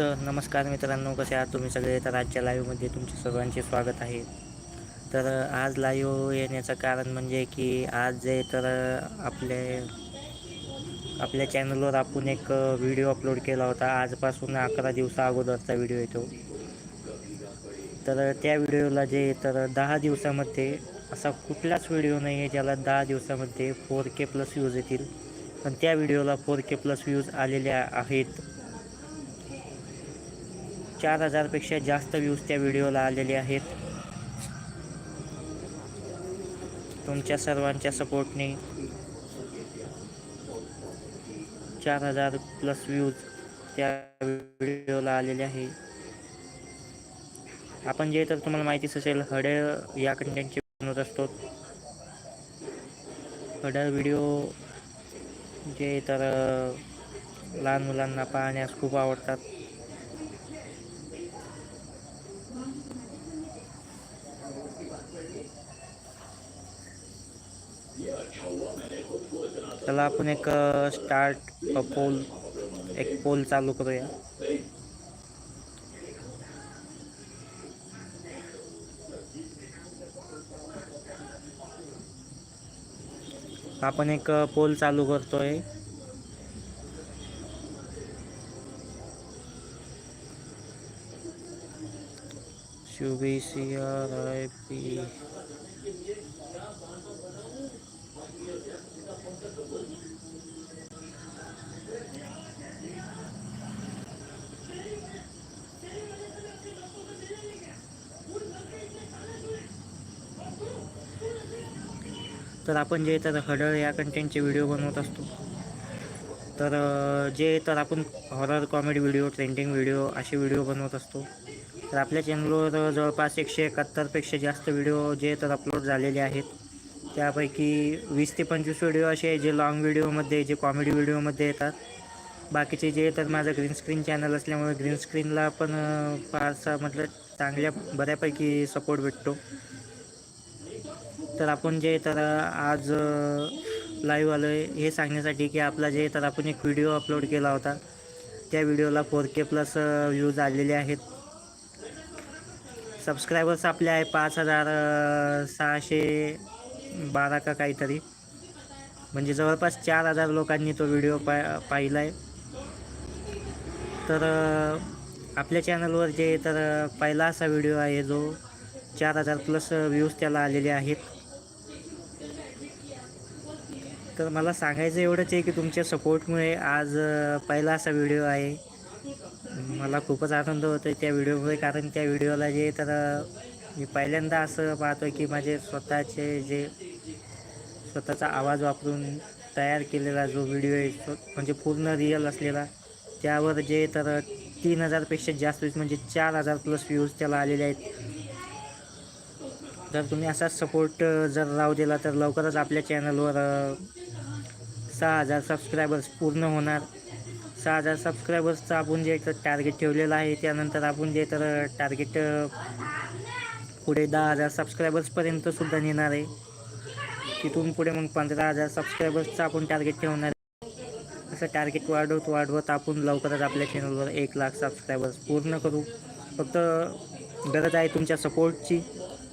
तर नमस्कार मित्रांनो कसे आहात तुम्ही सगळे? तर आजच्या लाईव्हमध्ये तुमचे सर्वांचे स्वागत आहे. तर आज लाईव्ह येण्याचं कारण म्हणजे की आज जे तर आपले आपल्या चॅनलवर आपण एक व्हिडिओ अपलोड केला होता. आजपासून अकरा दिवसा अगोदरचा व्हिडिओ येतो. तर त्या व्हिडिओला जे तर दहा दिवसामध्ये असा कुठलाच व्हिडिओ नाही आहे ज्याला दहा दिवसामध्ये फोर के प्लस व्ह्यूज येतील. पण त्या व्हिडिओला फोर के प्लस व्ह्यूज आलेल्या आहेत. चार हजारपेक्षा जास्त व्ह्यूज त्या व्हिडिओला आलेले आहेत. तुमच्या सर्वांच्या सपोर्टने चार हजार प्लस व्ह्यूज त्या व्हिडिओला आलेले आहे. आपण जे तर तुम्हाला माहितीच असेल हडळ या कंटेंटचे बनवत असतो. हडळ व्हिडिओ जे तर लहान मुलांना पाहण्यास खूप आवडतात. चला आपण एक स्टार्ट पोल एक पोल चालू करूया. आपण एक पोल चालू करतोय. Shubhi C R I P तर आपण जे तर हडळ या कंटेंटचे व्हिडिओ बनवत असतो. तर जे तर आपण horror comedy video trending video असे व्हिडिओ बनवत असतो. तर आपल्या चॅनलवर जवळपास एकशे एकाहत्तरपेक्षा जास्त व्हिडिओ जे तर अपलोड झालेले आहेत. त्यापैकी वीस ते पंचवीस व्हिडिओ असे आहे जे लॉंग व्हिडिओमध्ये जे कॉमेडी व्हिडिओमध्ये येतात. बाकीचे जे तर माझं ग्रीन स्क्रीन चॅनल असल्यामुळे ग्रीन स्क्रीनला पण फारसा म्हटलं चांगल्या बऱ्यापैकी सपोर्ट भेटतो. तर आपण जे तर आज लाईव्ह आलो आहे हे सांगण्यासाठी की आपला जे तर आपण एक व्हिडिओ अपलोड केला होता. त्या व्हिडिओला फोर के प्लस व्ह्यूज आलेले आहेत. सबस्क्रायबर्स आपले आहे पाच हजार सहाशे बारा का काहीतरी. म्हणजे जवळपास चार हजार लोकांनी तो व्हिडिओ पा पाहिला आहे तर आपल्या चॅनलवर जे तर पहिला असा व्हिडिओ आहे जो चार हजार प्लस व्ह्यूज त्याला आलेले आहेत. तर मला सांगायचं एवढंच आहे की तुमच्या सपोर्टमुळे आज पहिला असा व्हिडिओ आहे. मला खूपच आनंद होतो आहे त्या व्हिडिओमुळे कारण त्या व्हिडिओला जे तर मी पहिल्यांदा असं पाहतो की माझे स्वतःचे जे स्वतःचा आवाज वापरून तयार केलेला जो व्हिडिओ आहे तो म्हणजे पूर्ण रिअल असलेला त्यावर जे तर तीन हजारपेक्षा जास्त व्ह्यूज म्हणजे चार हजार प्लस व्ह्यूज त्याला आलेले आहेत. जर तुम्ही असाच सपोर्ट जर राहू दिला तर लवकरच आपल्या चॅनलवर सहा हजार सबस्क्रायबर्स पूर्ण होणार. सहा हजार सबस्क्रायबर्सचं आपण जे तर टार्गेट ठेवलेलं आहे त्यानंतर आपण जे तर टार्गेट पुढे दहा हजार सबस्क्रायबर्सपर्यंत सुद्धा नेणार आहे. तिथून पुढे मग पंधरा हजार सबस्क्रायबर्सचं आपण टार्गेट ठेवणार आहे. असं टार्गेट वाढवत वाढवत आपण लवकरच आपल्या चॅनलवर एक लाख सबस्क्रायबर्स पूर्ण करू. फक्त गरज आहे तुमच्या सपोर्टची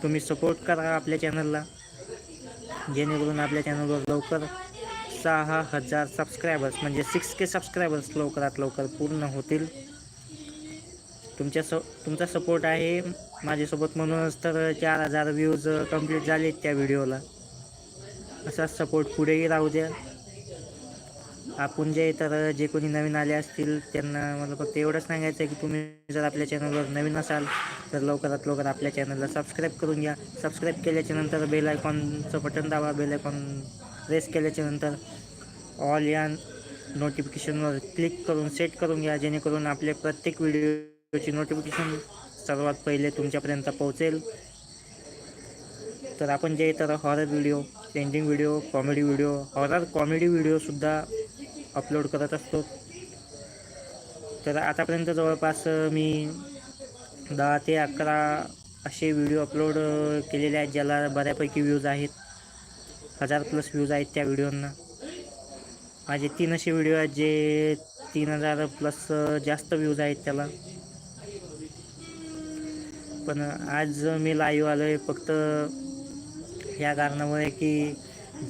तुम्ही सपोर्ट करा आपल्या चॅनलला जेणेकरून आपल्या चॅनलवर लवकर सहा हजार सबस्क्रायबर्स म्हणजे सिक्स के सबस्क्रायबर्स लवकरात लवकर पूर्ण होतील. तुमच्या स तुमचा सपोर्ट आहे माझ्यासोबत म्हणूनच तर चार हजार व्ह्यूज कंप्लीट झाले त्या व्हिडिओला असाच सपोर्ट पुढेही राहू द्या. आपण जे तर जे कोणी नवीन आले असतील त्यांना मला फक्त एवढंच सांगायचं आहे की तुम्ही जर आपल्या चॅनलवर नवीन असाल तर लवकरात लवकर आपल्या चॅनलला सबस्क्राईब करून घ्या. सबस्क्राईब केल्याच्यानंतर बेल आयकॉनचं बटन दाबा. बेल आयकॉन प्रेस केल्याच्यानंतर ऑल या नोटिफिकेशनवर क्लिक करून सेट करून घ्या जेणेकरून आपले प्रत्येक व्हिडिओची नोटिफिकेशन सर्वात पहिले तुमच्यापर्यंत पोहोचेल. तर आपण जे तर horror video trending video comedy video horror comedy व्हिडिओसुद्धा upload करत असतो. तर आतापर्यंत जवळपास मी दहा ते अकरा असे व्हिडिओ अपलोड केलेले आहेत ज्याला बऱ्यापैकी व्ह्यूज आहेत. हजार प्लस व्ह्यूज आहेत त्या व्हिडिओंना माझे तीन असे व्हिडिओ आहेत जे तीन हजार प्लस जास्त व्ह्यूज आहेत त्याला. पण आज मी लाईव्ह आलो आहे फक्त या कारणामुळे की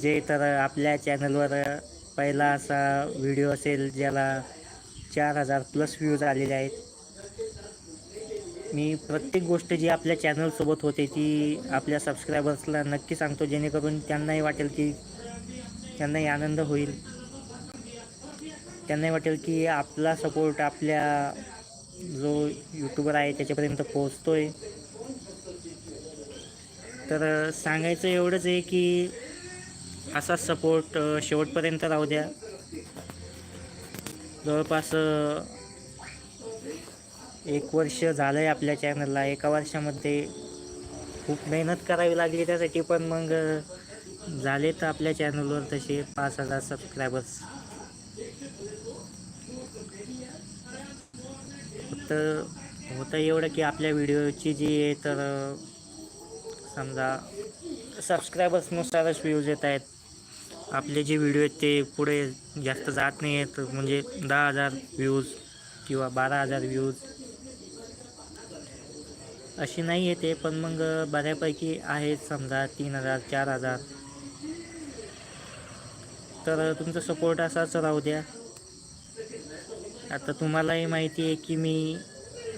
जे तर आपल्या चॅनलवर पहिला असा व्हिडिओ असेल ज्याला चार हजार प्लस व्ह्यूज आलेले आहेत. मी प्रत्येक गोष्ट जी आपल्या चॅनलसोबत होते ती आपल्या सबस्क्रायबर्सला नक्की सांगतो जेणेकरून त्यांनाही वाटेल की त्यांनाही आनंद होईल. त्यांनाही वाटेल की आपला सपोर्ट आपल्या जो यूट्यूबर आहे त्याच्यापर्यंत पोहोचतो आहे तर सांगायचं एवढंच आहे की असा सपोर्ट शेवटपर्यंत राहू द्या. जवळपास एक वर्ष झालं आहे आपल्या चॅनलला एका वर्षामध्ये खूप मेहनत करावी लागली त्यासाठी पण मग झाले तर आपल्या चॅनलवर तसे पाच हजार सबस्क्रायबर्स फक्त होतं एवढं की आपल्या व्हिडिओची जी आहे तर समजा सबस्क्रायबर्सनुसारच व्ह्यूज येत आहेत. आपले जे व्हिडिओ आहेत ते पुढे जास्त जात नाही आहेत म्हणजे दहा हजार व्ह्यूज किंवा बारा हजार व्ह्यूज अशी नाही येते पण मग बऱ्यापैकी आहेत समजा तीन हजार चार हजार. तर तुमचा सपोर्ट असाच राहू द्या. आता तुम्हालाही माहिती आहे की मी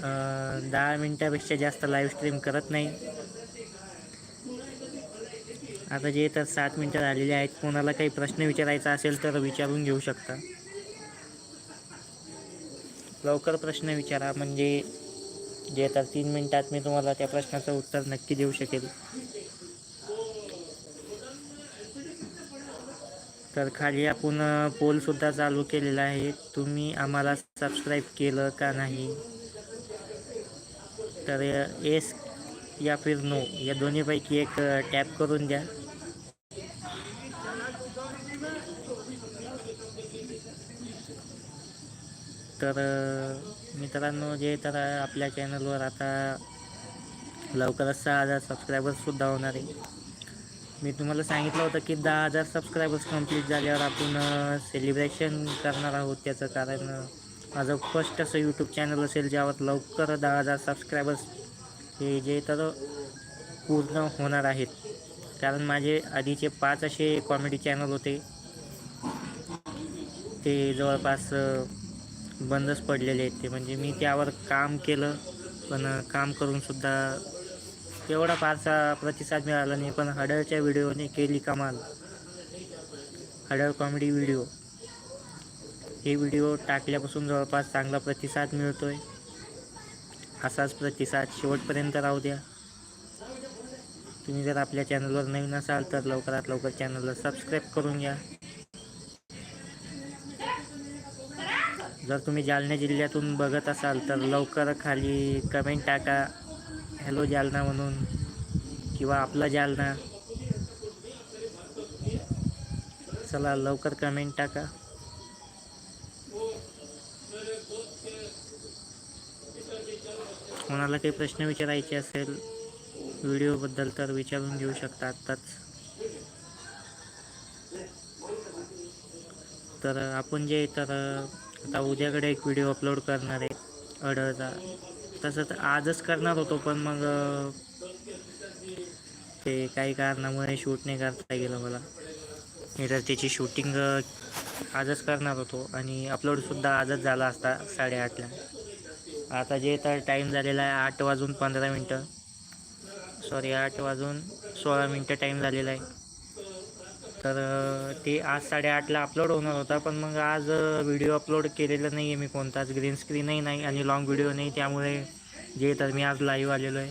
दहा मिनटापेक्षा जास्त लाईव्ह स्ट्रीम करत नाही. आता जे तर सात मिनटं झालेली आहेत कोणाला काही प्रश्न विचारायचा असेल तर विचारून घेऊ शकता. लवकर प्रश्न विचारा म्हणजे जे तर तीन मिनटात मी तुम्हाला त्या प्रश्नाचं उत्तर नक्की देऊ शकेल. तर खाली आपण पोलसुद्धा चालू केलेला आहे. तुम्ही आम्हाला सबस्क्राईब केलं का नाही? तर एस या फिर नो या दोन्हीपैकी एक टॅप करून द्या. तर मित्रांनो जे तर आपल्या चॅनलवर आता लवकरच सहा हजार सबस्क्रायबर्ससुद्धा होणार आहे. मी तुम्हाला सांगितलं होतं की दहा हजार सबस्क्रायबर्स कंप्लीट झाल्यावर आपण सेलिब्रेशन करणार आहोत. त्याचं कारण माझं फर्स्ट असं यूट्यूब चॅनल असेल ज्यावर लवकर दहा हजार सबस्क्रायबर्स हे जे तर पूर्ण होणार आहेत. कारण माझे आधीचे पाच असे कॉमेडी चॅनल होते. ते जवळपास बंदच पडलेले आहेत ते. म्हणजे मी त्यावर काम केलं पण काम करूनसुद्धा एवढा फारसा प्रतिसाद मिळाला नाही. पण हडळच्या व्हिडिओने केली कमाल. हडळ कॉमेडी व्हिडिओ. हे व्हिडिओ टाकल्यापासून जवळपास चांगला प्रतिसाद मिळतो आहे असाच प्रतिसाद शेवटपर्यंत राहू द्या. तुम्ही जर आपल्या चॅनलवर नवीन असाल तर लवकरात लवकर चॅनलला सबस्क्राईब करून घ्या. जर तुम्ही जालना जिल्ह्यातून बघत असाल तर लवकर खाली कमेंट टाका. हॅलो जालना म्हणून किंवा आपला जालना. चला लवकर कमेंट टाका. कोणाला काही प्रश्न विचारायचे असेल व्हिडिओबद्दल तर विचारून घेऊ शकता आत्ताच. तर आपण जे तर आता उद्याकडे एक व्हिडिओ अपलोड करणार आहे. अडळचा तसं तर आजच करणार होतो पण मग ते काही कारणामुळे शूट नाही करता गेलं मला. मी तर त्याची शूटिंग आजच करणार होतो आणि अपलोडसुद्धा आजच झाला असता साडेआठला. आता जे तर टाईम झालेला आहे आठ वाजून पंधरा मिनटं. सॉरी आठ वाजून सोळा मिनटं टाईम झालेला आहे. तर ते आज साडेआठला अपलोड होणार होता पण मग आज व्हिडिओ अपलोड केलेला नाही आहे मी कोणताच. ग्रीन स्क्रीनही नाही आणि लॉंग व्हिडिओ नाही त्यामुळे जे तर मी आज लाईव्ह आलेलो आहे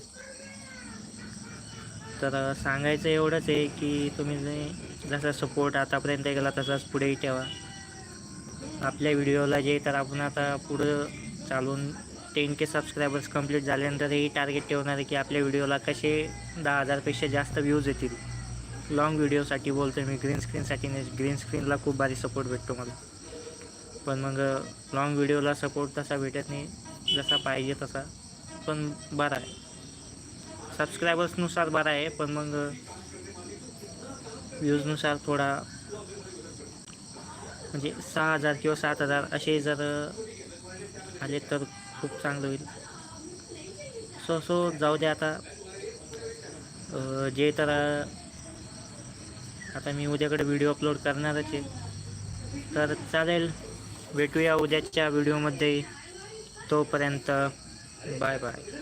तर सांगायचं एवढंच आहे की तुम्ही जे जसा सपोर्ट आतापर्यंत केला तसाच पुढेही ठेवा. आपल्या व्हिडिओला जे तर आपण आता पुढं चालून टेन के सबस्क्रायबर्स कंप्लीट झाल्यानंतर हे टार्गेट ठेवणार आहे की आपल्या व्हिडिओला कसे दहा हजारपेक्षा जास्त व्ह्यूज येतील. लॉंग व्हिडिओसाठी बोलतो मी ग्रीन स्क्रीनसाठी नाही ग्रीन स्क्रीनला खूप भारी सपोर्ट भेटतो मला. पण मग लॉंग व्हिडिओला सपोर्ट तसा भेटत नाही जसा पाहिजे तसा. पण बरा आहे. सबस्क्रायबर्सनुसार बरा आहे पण मग व्ह्यूजनुसार थोडा म्हणजे सहा हजार किंवा सात हजार असे जर आले तर खूप चांगलं होईल. सो सो जाऊ द्या आता. जे तर आता मी उद्याकडे व्हिडिओ अपलोड करणारच आहे. तर चालेल भेटूया उद्याच्या व्हिडिओमध्ये तोपर्यंत बाय बाय